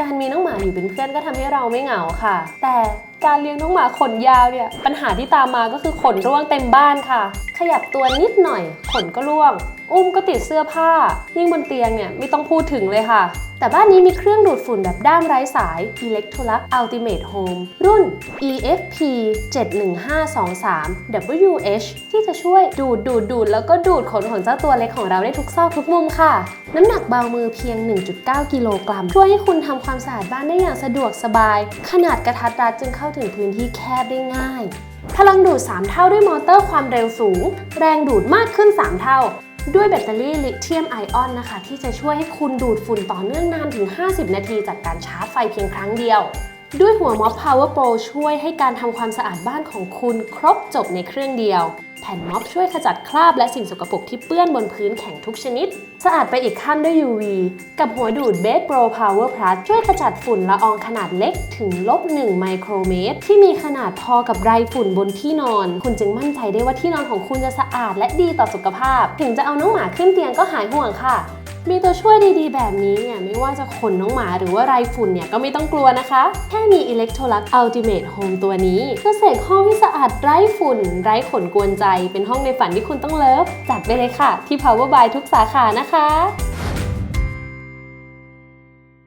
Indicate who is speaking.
Speaker 1: การมีน้องหมาอยู่เป็นเพื่อนก็ทำให้เราไม่เหงาค่ะ แต่การเลี้ยงน้องหมาขนยาวเนี่ยปัญหาที่ตามมาก็คือขนร่วงเต็มบ้านค่ะขยับตัวนิดหน่อย ขนก็ร่วง อุ้มก็ติดเสื้อผ้า ยิ่งบนเตียงเนี่ยไม่ต้องพูดถึงเลยค่ะ แต่บ้านนี้มีเครื่องดูดฝุ่นแบบด้ามไร้สาย Electrolux Ultimate Home รุ่น EFP 71523 WH ที่จะช่วยดูดดูดดูดแล้วก็ดูดขนของเจ้าตัวเล็กของเราได้ทุกซอกทุกมุมค่ะ น้ำหนักเบามือเพียง 1.9 กิโลกรัม ช่วยให้คุณทำความสะอาดบ้านได้อย่างสะดวกสบาย ขนาดกระทัดรัดจึงเข้าถึงพื้นที่แคบได้ง่าย พลังดูด 3 เท่าด้วยมอเตอร์ความเร็วสูง แรงดูดมากขึ้น 3 เท่า ด้วยแบตเตอรี่ลิเธียมไอออนนะคะ ที่จะช่วยให้คุณดูดฝุ่นต่อเนื่องนานถึง 50 นาทีจากการชาร์จไฟเพียงครั้งเดียว ด้วยหัวม็อบ Power Pro ช่วยให้การทำความสะอาดบ้านของคุณครบจบในเครื่องเดียว แผ่นม็อบช่วยขจัดคราบและสิ่งสกปรกที่เปื้อนบนพื้นแข็งทุกชนิด สะอาดไปอีกขั้นด้วย UV กับหัวดูด Base Pro Power Plus ช่วยขจัดฝุ่นละอองขนาดเล็กถึงลบ1ไมโครเมตร ที่มีขนาดพอกับไรฝุ่นบนที่นอน คุณจึงมั่นใจได้ว่าที่นอนของคุณจะสะอาดและดีต่อสุขภาพ ถึงจะเอาน้องหมาขึ้นเตียงก็หายห่วงค่ะ มีตัวช่วยดีๆ แบบนี้เนี่ยไม่ว่าจะขนน้องหมาหรือว่าไรฝุ่นเนี่ยก็ไม่ต้องกลัวนะคะ แค่มี Electrolux Ultimate Home ตัวนี้ก็เสกห้องให้สะอาดไร้ฝุ่น ไร้ขนกวนใจ เป็นห้องในฝันที่คุณต้องเลิฟจัดไปเลยค่ะ ที่ Power by ทุกสาขานะคะ